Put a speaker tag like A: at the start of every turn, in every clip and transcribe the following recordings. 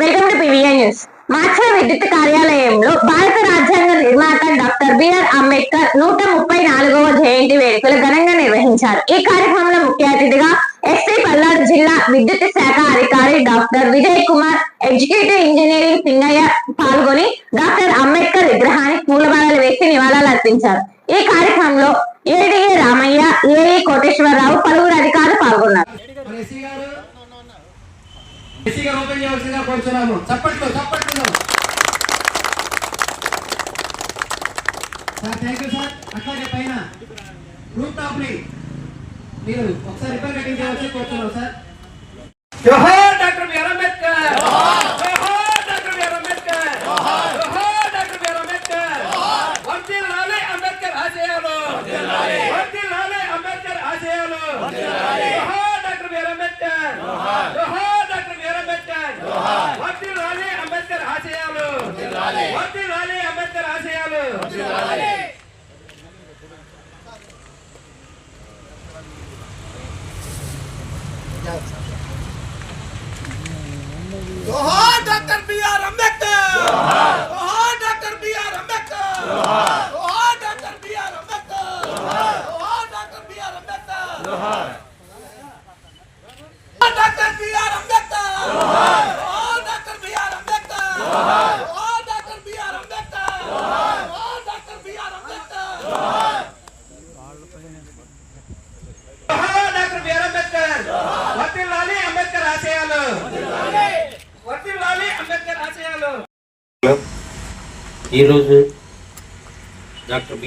A: Welcome to PVN news. Matcha విద్యుత్ కార్యాలయంలో భారత రాజ్యాంగ నిర్మాత డాక్టర్ బిఆర్ అంబేద్కర్ నూట ముప్పై నాలుగవ జయంతి వేడుకలు ఘనంగా నిర్వహించారు. ఈ కార్యక్రమంలో ముఖ్య అతిథిగా ఎస్పీ పల్నాడు జిల్లా విద్యుత్ శాఖ అధికారి doctor Vijay Kumar executive engineering Singayya పాల్గొని డాక్టర్ అంబేద్కర్ విగ్రహానికి పూలమాలలు వేసి నివాళులు అర్పించారు. ఈ కార్యక్రమంలో ఏడీఏ రామయ్య ఏఏ కోటేశ్వరరావు పలువురు అధికారులు పాల్గొన్నారు.
B: మరి ఎస్సీ గారు ఎస్సీ గారు ఓపెన్ చేయవలసిందిగా కోరుతున్నాము చప్పట్లు చప్పట్లు. Sir thank you sir. అట్లాగే పైన రూప్ టాప్ని మీరు ఒకసారి రిపేర్ కటింగ్ చేయవలసి కోరుతున్నాం సార్.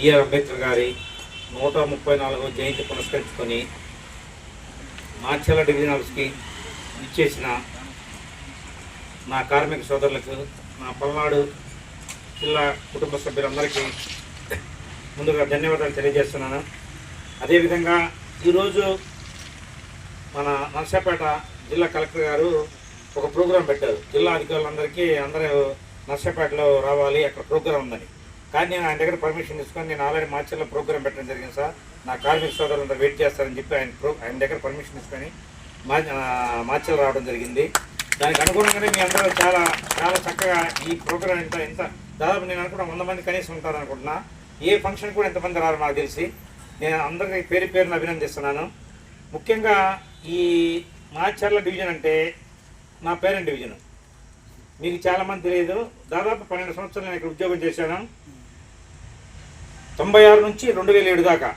C: బిఆర్ అంబేద్కర్
D: గారి నూట ముప్పై నాలుగవ జయంతి పురస్కరించుకొని మార్చల డివిజనల్స్కి ఇచ్చేసిన నా కార్మిక సోదరులకు నా పల్నాడు జిల్లా కుటుంబ సభ్యులందరికీ ముందుగా ధన్యవాదాలు తెలియజేస్తున్నాను. అదేవిధంగా ఈరోజు మన నర్సాపేట జిల్లా కలెక్టర్ గారు ఒక ప్రోగ్రాం పెట్టారు. జిల్లా అధికారులందరికీ అందరూ నర్సాపేటలో రావాలి అక్కడ ప్రోగ్రాం ఉందని. కానీ నేను ఆయన దగ్గర పర్మిషన్ తీసుకొని నేను ఆల్రెడీ మార్చిలో ప్రోగ్రాం పెట్టడం జరిగింది సార్. నా కార్మిక సోదరులంతా వెయిట్ చేస్తారని చెప్పి ఆయన ప్రో ఆయన దగ్గర పర్మిషన్ తీసుకొని మా మార్చిలో రావడం జరిగింది. దానికి అనుగుణంగానే మీ అందరూ చాలా చాలా చక్కగా ఈ ప్రోగ్రాం ఎంత ఎంత దాదాపు నేను అనుకున్నా వంద మంది కనీసం ఉంటారనుకుంటున్నా. ఏ ఫంక్షన్ కూడా ఎంతమంది రారు నాకు తెలిసి. నేను అందరికీ పేరు పేరున అభినందిస్తున్నాను. ముఖ్యంగా ఈ మాచర్ల డివిజన్ అంటే నా పేరెంట్ డివిజన్. మీకు చాలామంది తెలియదు. దాదాపు పన్నెండు సంవత్సరాలు నేను ఇక్కడ ఉద్యోగం చేశాను. తొంభై ఆరు నుంచి రెండు వేల ఏడు దాకా.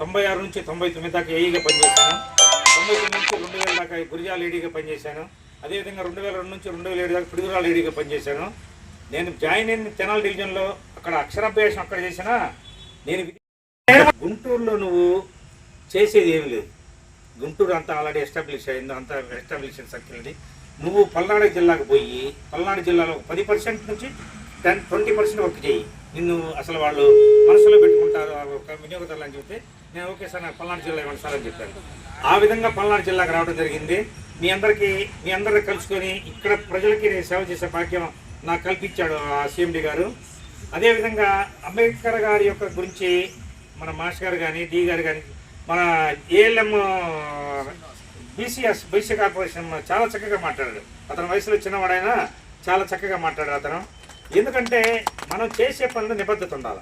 D: తొంభై ఆరు నుంచి తొంభై తొమ్మిది దాకా ఏఈగా పనిచేశాను. తొంభై తొమ్మిది నుంచి రెండు వేల దాకా గురిజాల ఏడీగా పనిచేశాను. అదేవిధంగా రెండు వేల రెండు నుంచి రెండు వేల ఏడు దాకా పిడుగురాల ఏడీగా పనిచేశాను. నేను జాయిన్ అయిన తెనాల డివిజన్లో అక్కడ అక్షరాభ్యాసం అక్కడ చేసినా నేను గుంటూరులో నువ్వు చేసేది ఏమి లేదు. గుంటూరు అంతా ఆల్రెడీ ఎస్టాబ్లిష్ అయింది అంతా ఎస్టాబ్లిష్ సర్కిల్ అది నువ్వు పల్నాడు జిల్లాకు పోయి పల్నాడు జిల్లాలో పది పర్సెంట్ నుంచి టెన్ ట్వంటీ పర్సెంట్ వర్క్ చేయి. నిన్ను అసలు వాళ్ళు మనసులో పెట్టుకుంటారు ఆ వినియోగదారులు అని చెప్తే నేను ఓకే సార్ నాకు పల్నాడు జిల్లా ఇవ్వండి సార్ అని చెప్పాను. ఆ విధంగా పల్నాడు జిల్లాకు రావడం జరిగింది. మీ అందరికీ మీ అందరిని కలుసుకొని ఇక్కడ ప్రజలకి నేను సేవ చేసే భాగ్యం నాకు కల్పించాడు ఆ సిఎండి గారు. అదేవిధంగా అంబేద్కర్ గారి యొక్క గురించి మన మాస్ గారు కానీ డి గారు కానీ మన ఏఎల్ఎం బీసీఎస్ బీసీ కార్పొరేషన్ చాలా చక్కగా మాట్లాడాడు. అతని వయసులో చిన్నవాడైనా చాలా చక్కగా మాట్లాడాడు అతను. ఎందుకంటే మనం చేసే పనులు నిబద్ధత ఉండాలి?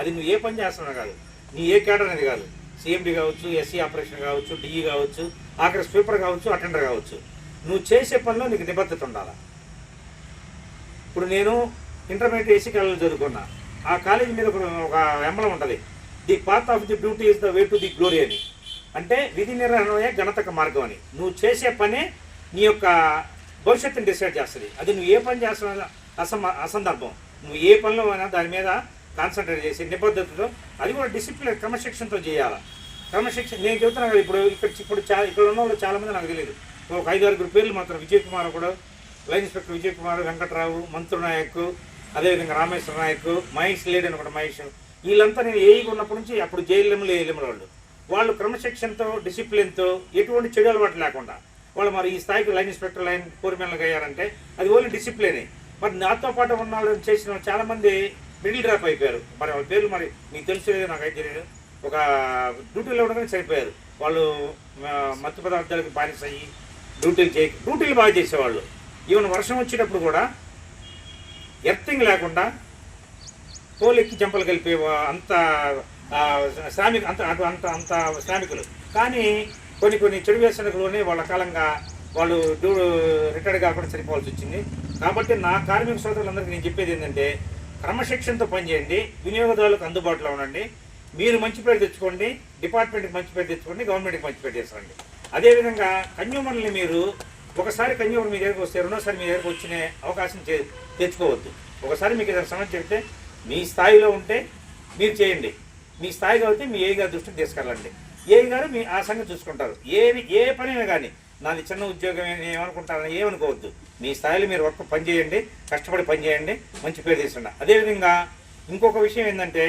D: అది నువ్వు ఏ పని చేస్తున్నా కాదు. నీ ఏ కేడర్ అనేది కాదు. సిఎండి కావచ్చు ఎస్సీ ఆపరేషన్ కావచ్చు డిఈ కావచ్చు ఆఖరి స్వీపర్ కావచ్చు అటెండర్ కావచ్చు. నువ్వు చేసే పనిలో నీకు నిబద్ధత ఉండాలి? ఇప్పుడు నేను ఇంటర్మీడియట్ ఏసీ కాలేజ్ చదువుకున్నా. ఆ కాలేజ్ మీద ఒక ఒక ఎంబలం ఉంటుంది. The path of the duty is the way to the glory అని. అంటే విధి నిర్వహణయే ఘనతక మార్గం అని. నువ్వు చేసే పనే నీ యొక్క భవిష్యత్తుని డిసైడ్ చేస్తుంది. అది నువ్వు ఏ పని చేస్తున్నా అసమ అసందర్భం. నువ్వు ఏ పనిలో అయినా దాని మీద కాన్సన్ట్రేట్ చేసి నిబద్ధతతో అది కూడా డిసిప్లిన్ క్రమశిక్షణతో చేయాలి? క్రమశిక్షణ నేను చెబుతున్నా కదా ఇప్పుడు ఇక్కడ ఇప్పుడు చా ఇక్కడ ఉన్న వాళ్ళు చాలా మంది నాకు తెలియదు. ఒక ఐదు ఆరుగురు పేర్లు మాత్రం విజయ్ కుమార్ కూడా లైన్ ఇన్స్పెక్టర్ విజయ్ కుమార్ వెంకట్రావు మంత్రు నాయక్ అదేవిధంగా రామేశ్వర నాయక్ మహేష్ లేడీ అని ఒకటి మహేష్. వీళ్ళంతా నేను ఏఈగా ఉన్నప్పటి నుంచి అప్పుడు జైలెంలు ఏఎల్ఎంల వాళ్ళు. వాళ్ళు క్రమశిక్షణతో డిసిప్లిన్తో ఎటువంటి చెడు అలవాటు లేకుండా వాళ్ళు మరి ఈ స్థాయికి లైన్ ఇన్స్పెక్టర్ లైన్ కోరిమెన్లకు అయ్యారంటే అది ఓన్లీ డిసిప్లినే మరి నాతో పాటు ఉన్న వాళ్ళు చేసిన వాళ్ళు చాలా మంది మిడిల్ డ్రాప్ అయిపోయారు. మరి వాళ్ళ పేర్లు మరి మీకు తెలుసు లేదో నాకు అయితే తెలియదు ఒక డ్యూటీలో ఉండగానే చనిపోయారు. వాళ్ళు మత్తు పదార్థాలకు బానిస అయ్యి డ్యూటీలు చేయ డ్యూటీలు బాగా చేసేవాళ్ళు. ఈవెన్ వర్షం వచ్చేటప్పుడు కూడా ఎర్తింగ్ లేకుండా పోలెక్కి చెంపలు కలిపే అంత శ్రామిక అంత అటు అంత అంత శ్రామికులు. కానీ కొన్ని కొన్ని చెడు వ్యసనకులోనే వాళ్ళ కాలంగా వాళ్ళు డూ రిటైర్డ్ కాకుండా చనిపోవాల్సి వచ్చింది. కాబట్టి నా కార్మిక సోదరులందరికీ నేను చెప్పేది ఏంటంటే క్రమశిక్షణతో పనిచేయండి వినియోగదారులకు అందుబాటులో ఉండండి. మీరు మంచి పేరు తెచ్చుకోండి డిపార్ట్మెంట్కి మంచి పేరు తెచ్చుకోండి గవర్నమెంట్కి మంచి పేరు తెచ్చుకోండి అదేవిధంగా కన్యూమర్ని మీరు ఒకసారి కన్యూమర్ మీ దగ్గరకు వస్తే రెండోసారి మీ దగ్గరకు వచ్చిన అవకాశం తెచ్చుకోవద్దు. ఒకసారి మీకు ఏదైనా సమస్య చెప్తే మీ స్థాయిలో ఉంటే మీరు చేయండి. మీ స్థాయి కాబట్టి మీ ఏ గారి దృష్టికి తీసుకెళ్ళండి. ఏ గారు మీ ఆ సంగతి చూసుకుంటారు. ఏ ఏ పనైనా కానీ నాది చిన్న ఉద్యోగం ఏమనుకుంటారని ఏమనుకోవద్దు. మీ స్థాయిలో మీరు వర్క్ పనిచేయండి కష్టపడి పనిచేయండి మంచి పేరు తీసుకుంటా అదేవిధంగా ఇంకొక విషయం ఏంటంటే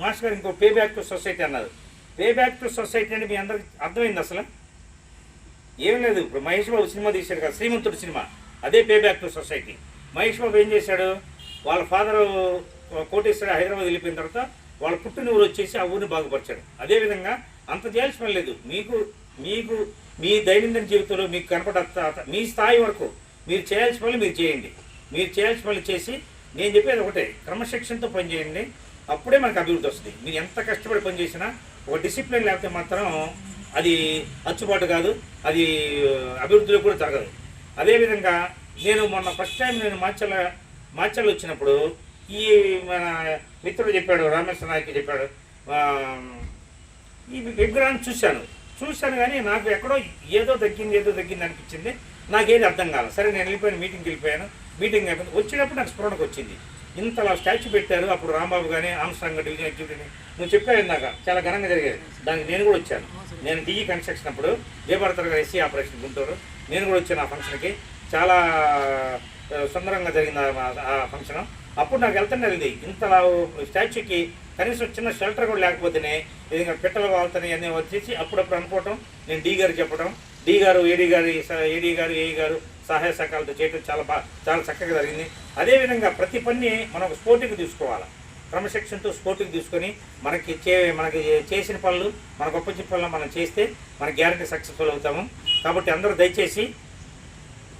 D: మాస్టర్ గారు ఇంకో పే బ్యాక్ టు సొసైటీ అన్నారు. పే బ్యాక్ టు సొసైటీ అంటే మీ అందరికి అర్థమైంది అసలు? ఏం లేదు ఇప్పుడు మహేష్ బాబు సినిమా తీశాడు కదా శ్రీమంతుడు సినిమా. అదే pay back to society Mahesh Babu ఏం చేశాడు? వాళ్ళ ఫాదర్ కోటేశ్వర హైదరాబాద్ వెళ్ళిపోయిన తర్వాత వాళ్ళ పుట్టిన ఊరు వచ్చేసి ఆ ఊరిని బాగుపరిచాడు. అదేవిధంగా అంత చేయాల్సిన లేదు. మీకు మీకు మీ దైనందిన జీవితంలో మీకు కనపడ మీ స్థాయి వరకు మీరు చేయాల్సిన పనులు మీరు చేయండి. మీరు చేయాల్సిన పనులు చేసి నేను చెప్పేది ఒకటే క్రమశిక్షణతో పనిచేయండి అప్పుడే మనకు అభివృద్ధి వస్తుంది. మీరు ఎంత కష్టపడి పనిచేసినా ఒక డిసిప్లిన్ లేకపోతే మాత్రం అది అచ్చుబాటు కాదు అది అభివృద్ధిలో కూడా జరగదు. అదేవిధంగా నేను మొన్న ఫస్ట్ టైం నేను మాచల మాచల్ వచ్చినప్పుడు ఈ మన మిత్రుడు చెప్పాడు రామేశ్వర నాయక్ చెప్పాడు ఈ విగ్రహాన్ని చూశాను. చూశాను కానీ నాకు ఎక్కడో ఏదో తగ్గింది ఏదో తగ్గింది అనిపించింది. నాకేది అర్థం కాలేదు సరే నేను వెళ్ళిపోయాను మీటింగ్కి వెళ్ళిపోయాను. మీటింగ్ అయిపోయింది. వచ్చినప్పుడు నాకు స్ఫురణకు వచ్చింది. ఇంతలా స్టాచ్యూ పెట్టారు. అప్పుడు రాంబాబు కానీ ఆమ్స్ట్రాంగ్ డివిజన్ ఎగ్జిక్యూటివ్ నువ్వు చెప్పావు ఇందాక చాలా ఘనంగా జరిగేది. దానికి నేను కూడా వచ్చాను. నేను డిఈ కన్స్ట్రక్షన్ అప్పుడు జయభారతర్ గారు ఎస్సీ ఆపరేషన్ గుంటూరు. నేను కూడా వచ్చాను ఆ ఫంక్షన్కి చాలా సుందరంగా జరిగింది ఆ- ఆ ఫంక్షన్ అప్పుడు నాకు వెళ్తుండేది ఇంతలా స్టాచ్యూకి కనీసం చిన్న షెల్టర్ కూడా లేకపోతేనే ఇది పిట్టలు వాళ్తాయి అన్నీ వచ్చేసి అప్పుడప్పుడు అనుకోవటం నేను డీ గారు చెప్పడం డీ గారు ఏడీ గారు ఏడీ గారు ఏఈ గారు సహాయ సహకారాలతో చేయడం చాలా బాగా చాలా చక్కగా జరిగింది. అదేవిధంగా ప్రతి పని మనం ఒక తీసుకోవాలి. క్రమశిక్షణతో స్పోర్టింగ్ తీసుకొని మనకి చే మనకి చేసిన పనులు మన గొప్ప పనులు మనం చేస్తే మన గ్యారంటీ సక్సెస్ఫుల్ అవుతాము. కాబట్టి అందరూ దయచేసి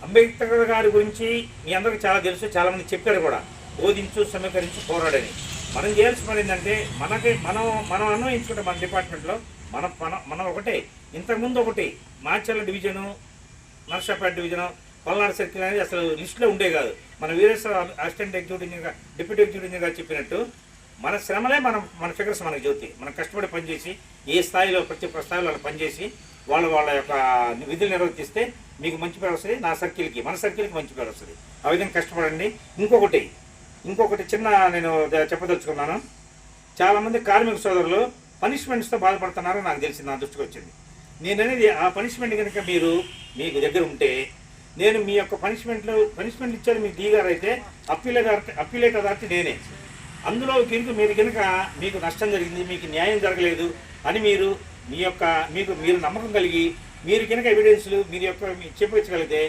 D: అంబేద్కర్ గారి గురించి మీ అందరికీ చాలా తెలుసు చాలామంది చెప్పారు కూడా. బోధించు సమీకరించి పోరాడని. మనం చేయాల్సిన పని ఏంటంటే మనకి మనం మనం అన్వయించుకుంటే మన డిపార్ట్మెంట్లో మన మన మనం ఒకటే. ఇంతకుముందు ఒకటి. Macherla division Narsapet division Palnadu circle అనేది అసలు లిస్టులో ఉండే కాదు. మన Veereswara assistant executive engineer deputy executive engineer చెప్పినట్టు మన శ్రమలే మనం మన ఫిగర్స్ మనకు జ్యోతి మనం కష్టపడి పనిచేసి ఏ స్థాయిలో ప్రతి ఒక్క స్థాయిలో వాళ్ళు పనిచేసి వాళ్ళ వాళ్ళ యొక్క విధులు నిర్వర్తిస్తే మీకు మంచి పేరు వస్తుంది నా సర్కిల్కి మన సర్కిల్కి మంచి పేరు వస్తుంది. ఆ విధంగా కష్టపడండి. ఇంకొకటి ఇంకొకటి చిన్న నేను చెప్పదలుచుకున్నాను. చాలామంది కార్మిక సోదరులు పనిష్మెంట్స్తో బాధపడుతున్నారో నాకు తెలిసింది నా దృష్టికి వచ్చింది. నేను అనేది ఆ పనిష్మెంట్ కనుక మీరు మీకు దగ్గర ఉంటే నేను మీ యొక్క పనిష్మెంట్లు పనిష్మెంట్ ఇచ్చేది మీకు దీగారు అయితే అప్పీలే అప్పీలే అథారిటీ నేనే. అందులో కనుక మీరు కనుక మీకు నష్టం జరిగింది మీకు న్యాయం జరగలేదు అని మీరు మీ యొక్క మీకు మీరు నమ్మకం కలిగి మీరు కనుక ఎవిడెన్స్లు మీరు యొక్క మీరు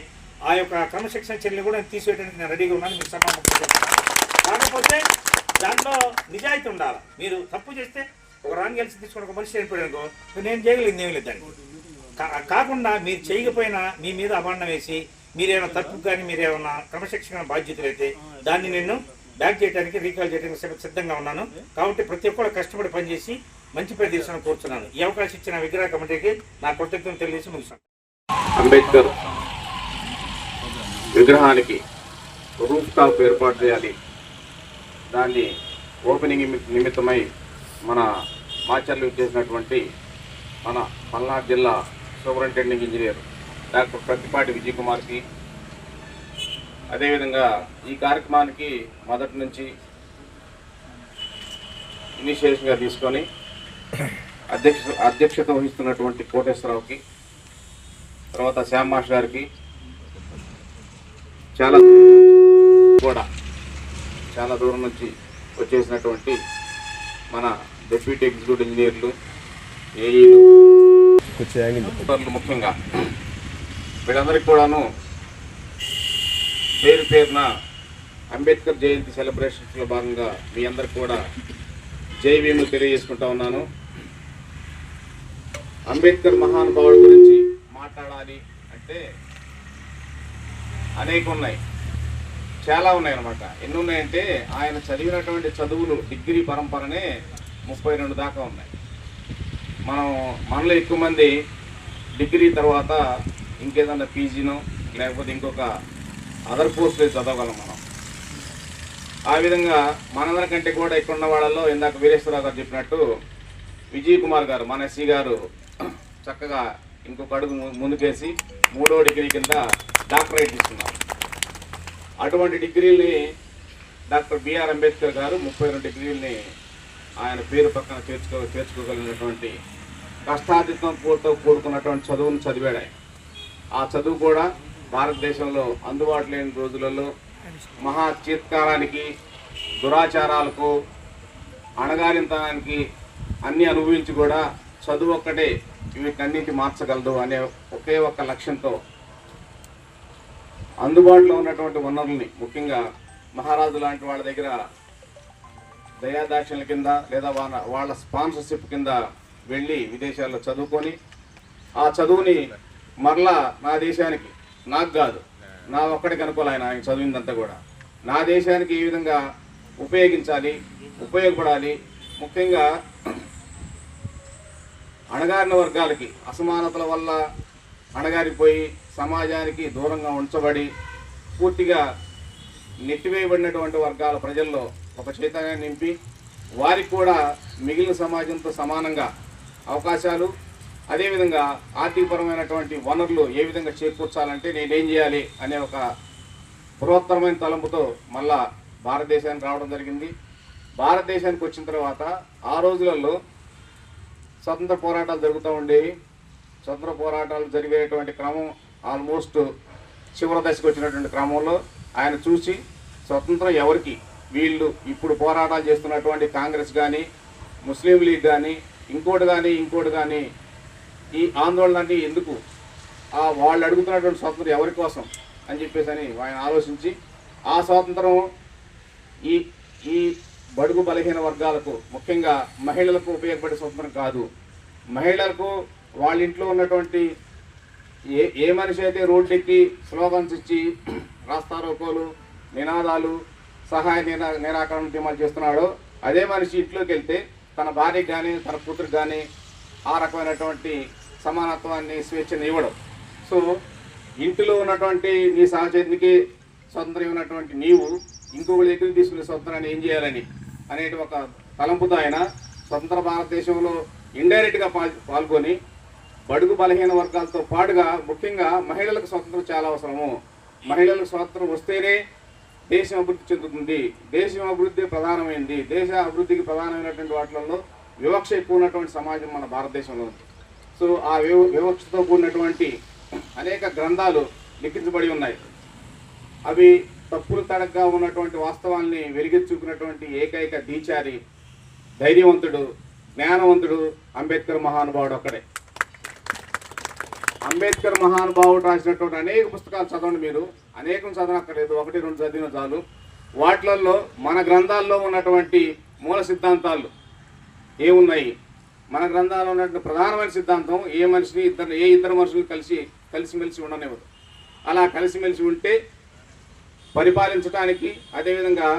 D: ఆ యొక్క క్రమశిక్షణ చర్యలు కూడా తీసివేయడానికి నేను రెడీగా ఉన్నాను. మీరు సమాధానం కాకపోతే దాంట్లో నిజాయితీ ఉండాలి? మీరు తప్పు చేస్తే ఒక రాంగ్ గెలిచి తీసుకుని ఒక మనిషి చనిపోయాడు నేను చేయగలిగింది ఏమి లేదు కా- కాకుండా మీరు చేయకపోయినా మీ మీద అభాండం వేసి మీరేమైనా తప్పు కానీ మీరేమైనా క్రమశిక్షణ బాధ్యతలు అయితే దాన్ని నేను బ్యాక్ చేయడానికి రీకాల్ చేయడానికి సిద్ధంగా ఉన్నాను. కాబట్టి ప్రతి ఒక్కరు కష్టపడి పనిచేసి మంచి పేరు తీసుకుని కోరుతున్నాను. ఈ అవకాశం ఇచ్చిన విగ్రహ కమిటీకి నా కృతజ్ఞతలు తెలియజేసి ముగిస్తాను.
E: అంబేద్కర్ విగ్రహానికి రూఫ్ టాప్ ఏర్పాటు చేయాలి. దాన్ని ఓపెనింగ్ నిమి- నిమిత్తమై మన మాచర్లు చేసినటువంటి మన పల్నాడు జిల్లా superintendent engineer doctor Prathipati Vijay కుమార్కి అదేవిధంగా ఈ కార్యక్రమానికి మొదటి నుంచి ఇనిషియేషన్గా తీసుకొని అధ్యక్ష అధ్యక్షత వహిస్తున్నటువంటి కోటేశ్వరరావుకి తర్వాత శ్యామ్ మాస్ గారికి చాలా కూడా చాలా దూరం నుంచి వచ్చేసినటువంటి మన డెప్యూటీ ఎగ్జిక్యూటివ్ ఇంజనీర్లు ఏఈలు ముఖ్యంగా. వీళ్ళందరికీ కూడాను పేరు పేరున అంబేద్కర్ జయంతి సెలబ్రేషన్స్లో భాగంగా మీ అందరికి కూడా జై భీములు తెలియజేసుకుంటా ఉన్నాను. అంబేద్కర్ మహానుభావుడి గురించి మాట్లాడాలి అంటే అనేక ఉన్నాయి చాలా ఉన్నాయన్నమాట. ఎన్ని ఉన్నాయంటే ఆయన చదివినటువంటి చదువులు డిగ్రీ పరంపరనే ముప్పై రెండు దాకా ఉన్నాయి. మనం మనలో ఎక్కువ మంది డిగ్రీ తర్వాత ఇంకేదన్నా పీజీనో లేకపోతే ఇంకొక అదర్ పోస్టులు చదవగలం మనం. ఆ విధంగా మనందరికంటే కూడా ఇక్కడ ఉన్న వాళ్ళలో ఇందాక వీరేశ్వరరావు గారు చెప్పినట్టు విజయ్ కుమార్ గారు మన ఎస్సీ గారు చక్కగా ఇంకొక అడుగు ముందుకేసి మూడో డిగ్రీ కింద డాక్టరేట్ తీసుకున్నారు. అటువంటి డిగ్రీల్ని డాక్టర్ బిఆర్ అంబేద్కర్ గారు ముప్పై రెండు డిగ్రీల్ని ఆయన పేరు పక్కన చేర్చుకో చేర్చుకోగలిగినటువంటి కష్టాధికంతో కూడుకున్నటువంటి చదువును చదివాడు ఆయన. ఆ చదువు కూడా భారతదేశంలో అందుబాటు లేని రోజులలో మహా చీత్కారానికి దురాచారాలకు అణగారింతనానికి అన్నీ అనుభవించి కూడా చదువు ఒక్కటే వీటన్నిటి మార్చగలదు అనే ఒకే ఒక్క లక్ష్యంతో అందుబాటులో ఉన్నటువంటి వనరుల్ని ముఖ్యంగా మహారాజు లాంటి వాళ్ళ దగ్గర దయాదాక్షిణ్య కింద లేదా వాళ్ళ వాళ్ళ స్పాన్సర్షిప్ కింద వెళ్ళి విదేశాల్లో చదువుకొని ఆ చదువుని మరలా నా దేశానికి నాకు కాదు నా ఒక్కడికి అనుకోవాలి ఆయన ఆయన చదివిందంతా కూడా. నా దేశానికి ఏ విధంగా ఉపయోగించాలి ఉపయోగపడాలి ముఖ్యంగా అణగారిన వర్గాలకి అసమానతల వల్ల అణగారిపోయి సమాజానికి దూరంగా ఉంచబడి పూర్తిగా నెట్టివేయబడినటువంటి వర్గాల ప్రజల్లో ఒక చైతన్యాన్ని నింపి వారికి కూడా మిగిలిన సమాజంతో సమానంగా అవకాశాలు అదేవిధంగా ఆర్థికపరమైనటువంటి వనరులు ఏ విధంగా చేకూర్చాలంటే నేనేం చేయాలి అనే ఒక బృహత్తరమైన తలంపుతో మళ్ళా భారతదేశానికి రావడం జరిగింది. భారతదేశానికి వచ్చిన తర్వాత ఆ రోజులలో స్వతంత్ర పోరాటాలు జరుగుతూ ఉండేవి. స్వతంత్ర పోరాటాలు జరిగేటువంటి క్రమం ఆల్మోస్ట్ చివరి దశకు వచ్చినటువంటి క్రమంలో ఆయన చూసి స్వతంత్రం ఎవరికి? వీళ్ళు ఇప్పుడు పోరాటాలు చేస్తున్నటువంటి కాంగ్రెస్ కానీ ముస్లిం లీగ్ కానీ ఇంకోటి కానీ ఇంకోటి కానీ ఈ ఆందోళనని ఎందుకు? ఆ వాళ్ళు అడుగుతున్నటువంటి స్వాతంత్రం ఎవరి కోసం అని చెప్పేసి అని ఆయన ఆలోచించి ఆ స్వాతంత్రం ఈ ఈ బడుగు బలహీన వర్గాలకు ముఖ్యంగా మహిళలకు ఉపయోగపడే స్వతంత్రం కాదు. మహిళలకు వాళ్ళ ఇంట్లో ఉన్నటువంటి ఏ ఏ మనిషి అయితే రోడ్లెక్కి స్లోగన్స్ ఇచ్చి రాస్తారోకోలు నినాదాలు సహాయ నిరా నిరాకరణ ఉద్యమాలు చేస్తున్నాడో అదే మనిషి ఇంట్లోకి వెళ్తే తన భార్యకి కానీ తన కూతురికి కానీ ఆ రకమైనటువంటి సమానత్వాన్ని స్వేచ్ఛను ఇవ్వడం. సో ఇంటిలో ఉన్నటువంటి నీ సహచరికి స్వతంత్రం ఉన్నటువంటి నీవు ఇంకొకరి దగ్గర తీసుకునే స్వతంత్రాన్ని ఏం చేయాలని అనేటి ఒక తలంపుతో ఆయన స్వతంత్ర భారతదేశంలో ఇండైరెక్ట్గా పాల్ పాల్గొని బడుగు బలహీన వర్గాలతో పాటుగా ముఖ్యంగా మహిళలకు స్వతంత్రం చాలా అవసరము. మహిళలకు స్వాతంత్రం వస్తేనే దేశం అభివృద్ధి చెందుతుంది. దేశం అభివృద్ధి ప్రధానమైంది. దేశ అభివృద్ధికి ప్రధానమైనటువంటి వాటిల్లో వివక్ష ఎక్కువ ఉన్నటువంటి సమాజం మన భారతదేశంలో ఉంది. సో ఆ వివక్షతో కూడినటువంటి అనేక గ్రంథాలు లిఖించబడి ఉన్నాయి. అవి తప్పులు తడగ్గా ఉన్నటువంటి వాస్తవాల్ని వెలిగించుకున్నటువంటి ఏకైక దీచారి ధైర్యవంతుడు జ్ఞానవంతుడు అంబేద్కర్ మహానుభావుడు ఒక్కడే. అంబేద్కర్ మహానుభావుడు రాసినటువంటి అనేక పుస్తకాలు చదవండి మీరు. అనేకం చదవక్కర్లేదు. ఒకటి రెండు చదివిన చాలు. వాటిలలో మన గ్రంథాల్లో ఉన్నటువంటి మూల సిద్ధాంతాలు ఏమున్నాయి? మన గ్రంథాల్లో ఉన్నటువంటి ప్రధానమైన సిద్ధాంతం ఏ మనిషిని ఇద్దరు ఏ ఇద్దరు మనుషులు కలిసి కలిసిమెలిసి ఉండనివ్వదు. అలా కలిసిమెలిసి ఉంటే పరిపాలించడానికి అదేవిధంగా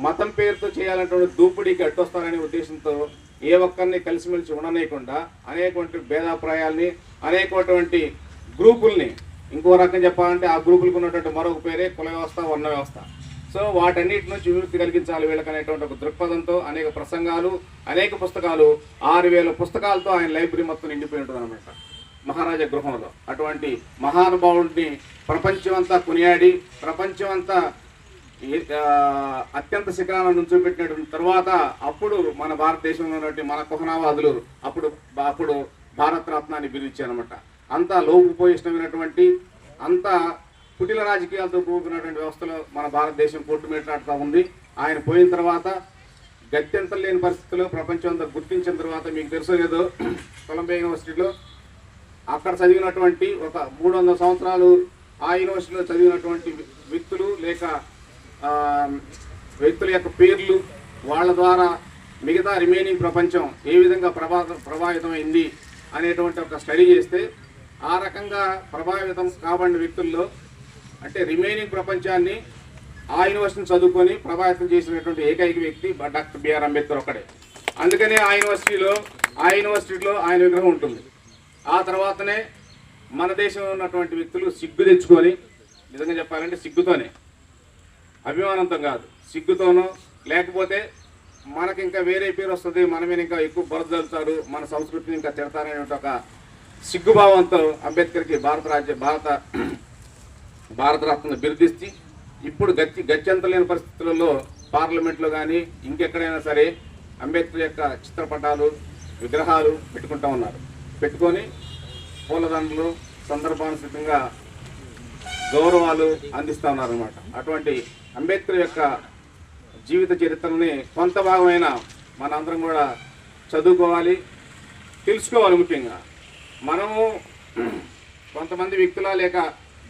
E: మతం పేరుతో చేయాలన్నటువంటి దూపిడీకి అడ్డొస్తారనే ఉద్దేశంతో ఏ ఒక్కరిని కలిసిమెలిసి ఉండనీయకుండా అనేకటువంటి భేదాభిప్రాయాల్ని అనేకటువంటి గ్రూపుల్ని ఇంకో రకం చెప్పాలంటే ఆ గ్రూపులకు ఉన్నటువంటి మరొక పేరే కుల వ్యవస్థ వర్ణ వ్యవస్థ. సో వాటన్నిటి నుంచి విముక్తి కలిగించాలి వీళ్ళకి అనేటువంటి ఒక దృక్పథంతో అనేక ప్రసంగాలు అనేక పుస్తకాలు ఆరు వేల పుస్తకాలతో ఆయన లైబ్రరీ మొత్తం నిండిపోయి ఉంటుంది అనమాట మహారాజా గృహంలో. అటువంటి మహానుభావుడిని ప్రపంచమంతా కొనియాడి ప్రపంచమంతా అత్యంత శిఖరాలను నుంచోబెట్టినటువంటి తర్వాత అప్పుడు మన భారతదేశంలో ఉన్నటువంటి మన కుహనావాదులు అప్పుడు అప్పుడు భారత రత్నాన్ని బిరుదిచ్చారనమాట అంత లోపుపోయిష్టమైనటువంటి అంత కుటిల రాజకీయాలతో కూడుకున్నటువంటి వ్యవస్థలో మన భారతదేశం కొట్టుమిట్లాడుతూ ఉంది. ఆయన పోయిన తర్వాత గత్యంతరం లేని పరిస్థితుల్లో ప్రపంచం అంతా గుర్తించిన తర్వాత మీకు తెలుసో లేదో కొలంబియా యూనివర్సిటీలో అక్కడ చదివినటువంటి ఒక మూడు వందల సంవత్సరాలు ఆ యూనివర్సిటీలో చదివినటువంటి వ్యక్తులు లేక వ్యక్తుల యొక్క పేర్లు వాళ్ళ ద్వారా మిగతా రిమైనింగ్ ప్రపంచం ఏ విధంగా ప్రభా ప్రభావితమైంది అనేటువంటి ఒక స్టడీ చేస్తే ఆ రకంగా ప్రభావితం కాబడిన వ్యక్తుల్లో అంటే రిమైనింగ్ ప్రపంచాన్ని ఆ యూనివర్సిటీని చదువుకొని ప్రభావితం చేసినటువంటి ఏకైక వ్యక్తి బ- డాక్టర్ బిఆర్ అంబేద్కర్ ఒక్కడే. అందుకనే ఆ యూనివర్సిటీలో ఆ యూనివర్సిటీలో ఆయన విగ్రహం ఉంటుంది. ఆ తర్వాతనే మన దేశంలో ఉన్నటువంటి వ్యక్తులు సిగ్గు తెచ్చుకొని నిజంగా చెప్పాలంటే సిగ్గుతోనే అభిమానంతో కాదు సిగ్గుతోనో లేకపోతే మనకి ఇంకా వేరే పేరు వస్తుంది మనమే ఇంకా ఎక్కువ బురద మన సంస్కృతిని ఇంకా తిడతారనే ఒక సిగ్గుభావంతో అంబేద్కర్కి భారత రాజ్య భారత భారతరత్న బిరుదిచ్చి ఇప్పుడు గచ్చి గత్యంతలేని పరిస్థితులలో పార్లమెంట్లో కానీ ఇంకెక్కడైనా సరే అంబేద్కర్ యొక్క చిత్రపటాలు విగ్రహాలు పెట్టుకుంటా ఉన్నారు. పెట్టుకొని పూలదండలు సందర్భానుసృతంగా గౌరవాలు అందిస్తూ ఉన్నారనమాట అటువంటి అంబేద్కర్ యొక్క జీవిత చరిత్రని కొంత భాగమైన మనందరం కూడా చదువుకోవాలి తెలుసుకోవాలి ముఖ్యంగా. మనము కొంతమంది వ్యక్తుల లేక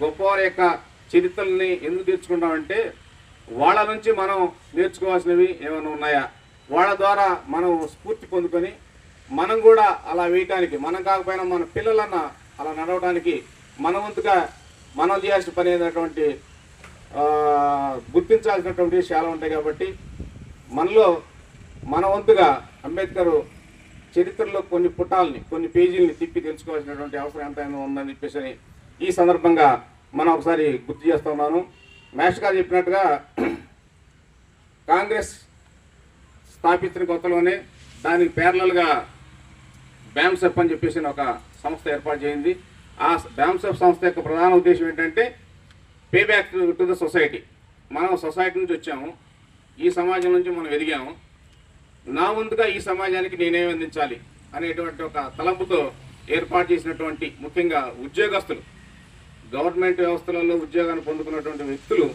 E: గొప్పవారి యొక్క చరిత్రల్ని ఎందుకు తెచ్చుకుంటామంటే వాళ్ళ నుంచి మనం నేర్చుకోవాల్సినవి ఏమైనా ఉన్నాయా? వాళ్ళ ద్వారా మనం స్ఫూర్తి పొందుకొని మనం కూడా అలా వేయటానికి మనం కాకపోయినా మన పిల్లలన్న అలా నడవడానికి మన వంతుగా మనం చేయాల్సిన పని అయినటువంటి గుర్తించాల్సినటువంటి విషయాలు ఉంటాయి కాబట్టి మనలో మన వంతుగా అంబేద్కర్ చరిత్రలో కొన్ని పుటాలని కొన్ని పేజీలని తిప్పి తెలుసుకోవాల్సినటువంటి అవసరం ఎంతైనా ఉందని చెప్పేసి ఈ సందర్భంగా మనం ఒకసారి గుర్తు చేస్తున్నాను ఉన్నాను. మేష్ గారు చెప్పినట్టుగా కాంగ్రెస్ స్థాపించిన కొత్తలోనే దానికి పేర్లలుగా బ్యాంసెప్ అని చెప్పేసి ఒక సంస్థ ఏర్పాటు చేయింది. ఆ బ్యాంసెప్ సంస్థ యొక్క ప్రధాన ఉద్దేశం ఏంటంటే pay back to the society మనం సొసైటీ నుంచి వచ్చాము. ఈ సమాజం నుంచి మనం ఎదిగాము. నా వంతుగా ఈ సమాజానికి నేనేమి అందించాలి అనేటువంటి ఒక తలంపుతో ఏర్పాటు చేసినటువంటి ముఖ్యంగా ఉద్యోగస్తులు గవర్నమెంట్ వ్యవస్థలలో ఉద్యోగాన్ని పొందుకున్నటువంటి వ్యక్తులు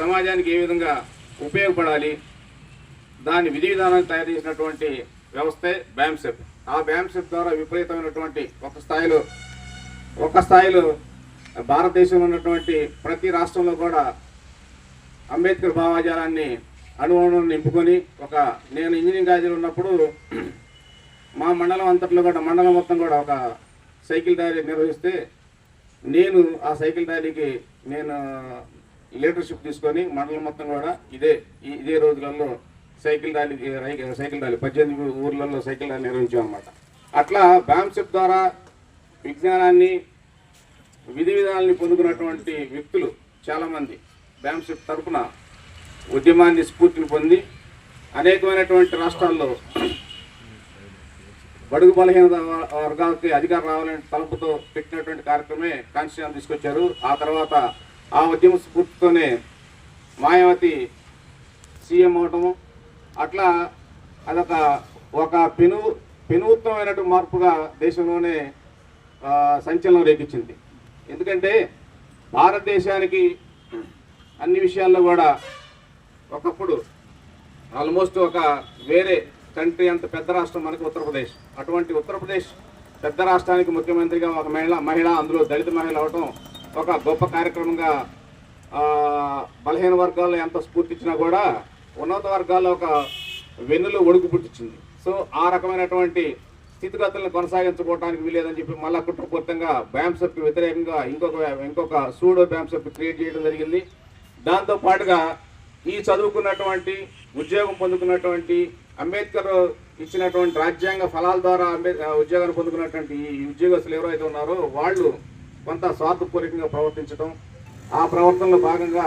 E: సమాజానికి ఏ విధంగా ఉపయోగపడాలి దాని విధి విధానాన్ని తయారు చేసినటువంటి వ్యవస్థే బ్యాంసెప్ ఆ బ్యాంసెప్ ద్వారా విపరీతమైనటువంటి ఒక స్థాయిలో ఒక స్థాయిలో భారతదేశంలో ఉన్నటువంటి ప్రతి రాష్ట్రంలో కూడా అంబేద్కర్ భావాజాలాన్ని అనుభవం నింపుకొని ఒక నేను ఇంజనీరింగ్ కాలేజీలో ఉన్నప్పుడు మా మండలం అంతట్లో కూడా మండలం మొత్తం కూడా ఒక సైకిల్ ర్యాలీ నిర్వహిస్తే నేను ఆ సైకిల్ ర్యాలీకి నేను లీడర్షిప్ తీసుకొని మండలం మొత్తం కూడా ఇదే ఈ- ఇదే రోజులలో సైకిల్ ర్యాలీ రై- సైకిల్ ర్యాలీ పద్దెనిమిది ఊర్లలో సైకిల్ ర్యాలీ నిర్వహించాం అన్నమాట అట్లా బ్యామ్సెప్ ద్వారా విజ్ఞానాన్ని విధి విధానాన్ని పొందుకున్నటువంటి వ్యక్తులు చాలామంది. బ్యాంక్షిప్ తరఫున ఉద్యమాన్ని స్ఫూర్తిని పొంది అనేకమైనటువంటి రాష్ట్రాల్లో బడుగు బలహీన వర్గాలకి అధికారం రావాలని తలుపుతో పెట్టినటువంటి కార్యక్రమే కాన్స్టిట్యూషన్ తీసుకొచ్చారు. ఆ తర్వాత ఆ ఉద్యమ స్ఫూర్తితోనే మాయావతి సీఎం అవటము అట్లా అదొక ఒక పెను పెనుత్తమైనటువంటి మార్పుగా దేశంలోనే సంచలనం రేపించింది. ఎందుకంటే భారతదేశానికి అన్ని విషయాల్లో కూడా ఒకప్పుడు ఆల్మోస్ట్ ఒక వేరే కంట్రీ అంత పెద్ద రాష్ట్రం మనకి ఉత్తరప్రదేశ్. అటువంటి ఉత్తరప్రదేశ్ పెద్ద రాష్ట్రానికి ముఖ్యమంత్రిగా ఒక మహిళ మహిళ అందులో దళిత మహిళ అవటం ఒక గొప్ప కార్యక్రమంగా బలహీన వర్గాల్లో ఎంత స్ఫూర్తిచ్చినా కూడా ఉన్నత వర్గాల్లో ఒక వెన్నులో ఒడుగు పుట్టించింది. సో ఆ రకమైనటువంటి స్థితిగతులను కొనసాగించుకోవడానికి వీలేదని చెప్పి మళ్ళా కుట్రపూర్తంగా బ్యాంసెప్కి వ్యతిరేకంగా ఇంకొక ఇంకొక సూడో బ్యాంసెప్ క్రియేట్ చేయడం జరిగింది. దాంతో పాటుగా ఈ చదువుకున్నటువంటి ఉద్యోగం పొందుకున్నటువంటి అంబేద్కర్ ఇచ్చినటువంటి రాజ్యాంగ ఫలాల ద్వారా అంబే ఉద్యోగాన్ని పొందుకున్నటువంటి ఈ ఉద్యోగస్తులు ఎవరైతే ఉన్నారో వాళ్ళు కొంత స్వార్థపూర్వకంగా ప్రవర్తించడం ఆ ప్రవర్తనలో భాగంగా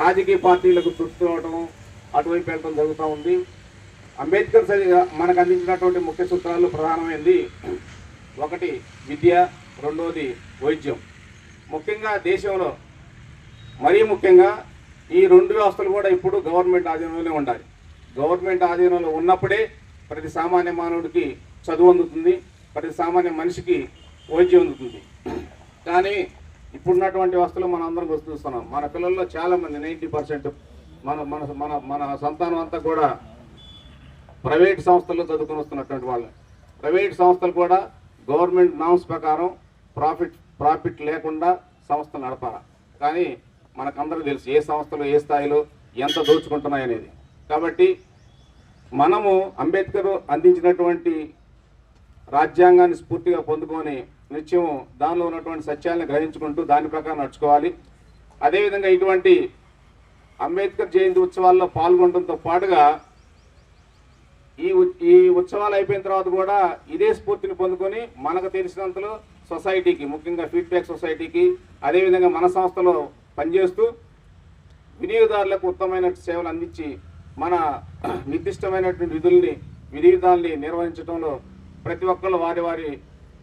E: రాజకీయ పార్టీలకు చుట్టుకోవటం అటువైపు వెళ్ళడం జరుగుతూ ఉంది. అంబేద్కర్ సరిగా మనకు అందించినటువంటి ముఖ్య సూత్రాలు ప్రధానమైనది ఒకటి విద్య. రెండవది వైద్యం. ముఖ్యంగా దేశంలో మరీ ముఖ్యంగా ఈ రెండు వ్యవస్థలు కూడా ఇప్పుడు గవర్నమెంట్ ఆధీనంలోనే ఉండాలి. గవర్నమెంట్ ఆధీనంలో ఉన్నప్పుడే ప్రతి సామాన్య మానవుడికి చదువు అందుతుంది ప్రతి సామాన్య మనిషికి వైద్యం అందుతుంది. కానీ ఇప్పుడున్నటువంటి వ్యవస్థలో మనం అందరం గుర్తిస్తున్నాం మన పిల్లల్లో చాలా మంది నైంటీ పర్సెంట్ మన మన మన మన సంతానం అంతా కూడా ప్రైవేట్ సంస్థల్లో చదువుకొని వస్తున్నటువంటి వాళ్ళు ప్రైవేట్ సంస్థలు కూడా గవర్నమెంట్ నామ్స్ ప్రకారం ప్రాఫిట్ ప్రాఫిట్ లేకుండా సంస్థలు నడపాలి? కానీ మనకందరూ తెలుసు ఏ సంస్థలు ఏ స్థాయిలో ఎంత దోచుకుంటున్నాయనేది కాబట్టి మనము అంబేద్కర్ అందించినటువంటి రాజ్యాంగాన్ని స్ఫూర్తిగా పొందుకొని నిత్యం దానిలో ఉన్నటువంటి సత్యాలను గ్రహించుకుంటూ దాని ప్రకారం నడుచుకోవాలి. అదేవిధంగా ఇటువంటి అంబేద్కర్ జయంతి ఉత్సవాల్లో పాల్గొనడంతో పాటుగా ఈ ఈ ఉత్సవాలు అయిపోయిన తర్వాత కూడా ఇదే స్ఫూర్తిని పొందుకొని మనకు తెలిసినంతలో సొసైటీకి ముఖ్యంగా ఫీడ్బ్యాక్ సొసైటీకి అదేవిధంగా మన సంస్థలో పనిచేస్తూ వినియోగదారులకు ఉత్తమమైన సేవలు అందించి మన నిర్దిష్టమైనటువంటి విధుల్ని విధి నిర్వహించడంలో ప్రతి ఒక్కళ్ళు వారి వారి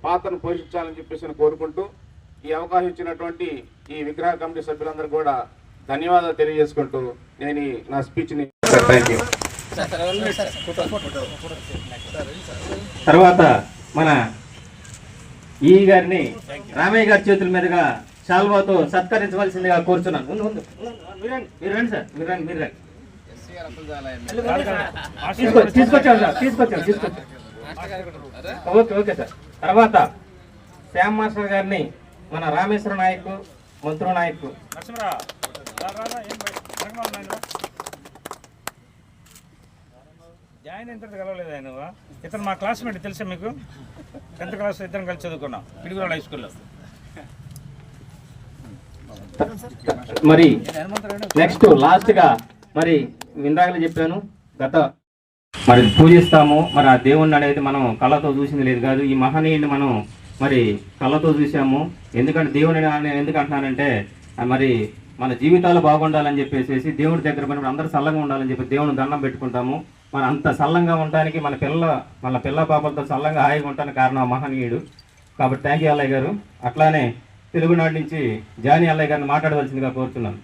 E: పాత్రను పోషించాలని చెప్పేసి కోరుకుంటూ ఈ అవకాశం ఇచ్చినటువంటి ఈ విగ్రహ కమిటీ సభ్యులందరూ కూడా ధన్యవాదాలు తెలియజేసుకుంటూ నేను నా స్పీచ్ని థ్యాంక్ యూ
F: తర్వాత మన ఈ గారిని రామయ్య గారి చేతుల మీదుగా శాల్వాతో సత్కరించవలసిందిగా కోరుచున్నాను. ముందు ముందు మీరు రండి, సార్ మీరు రండి మీరు రండి. తీసుకొ- సార్ తీసుకొచ్చాం తీసుకొచ్చాను ఓకే ఓకే సార్. తర్వాత శ్యామ్ మాస్టర్ గారిని మన రామేశ్వర నాయకు మంత్రు నాయకు.
D: జాయిన్ అయిన తర్వాత కలవలేదు ఆయన ఇతను మా క్లాస్మేట్ తెలుసా మీకు? టెన్త్ క్లాస్ ఇద్దరం కలిసి చదువుకున్నాం పిడుగురాడు హై స్కూల్లో
F: మరి నెక్స్ట్ లాస్ట్గా మరి ఇందాకలే చెప్పాను గత మరి పూజిస్తాము మరి ఆ దేవుణ్ణి అనేది మనం కళ్ళతో చూసింది లేదు కాదు ఈ మహనీయుని మనం మరి కళ్ళతో చూసాము ఎందుకంటే దేవుని నేను ఎందుకు అంటున్నానంటే మరి మన జీవితాలు బాగుండాలని చెప్పేసి దేవుడి దగ్గర పోయినప్పుడు అందరూ చల్లగా ఉండాలని చెప్పి దేవుని దండం పెట్టుకుంటాము. మన అంత సల్లంగా ఉండడానికి మన పిల్ల మన పిల్ల పాపలతో సల్లంగా హాయిగా ఉండడానికి కారణం మహనీయుడు. కాబట్టి థ్యాంక్ యూ అల్లయ్య గారు. అట్లానే తెలుగునాడు నుంచి జానీ అల్లయ్య గారిని మాట్లాడవలసిందిగా కోరుతున్నాను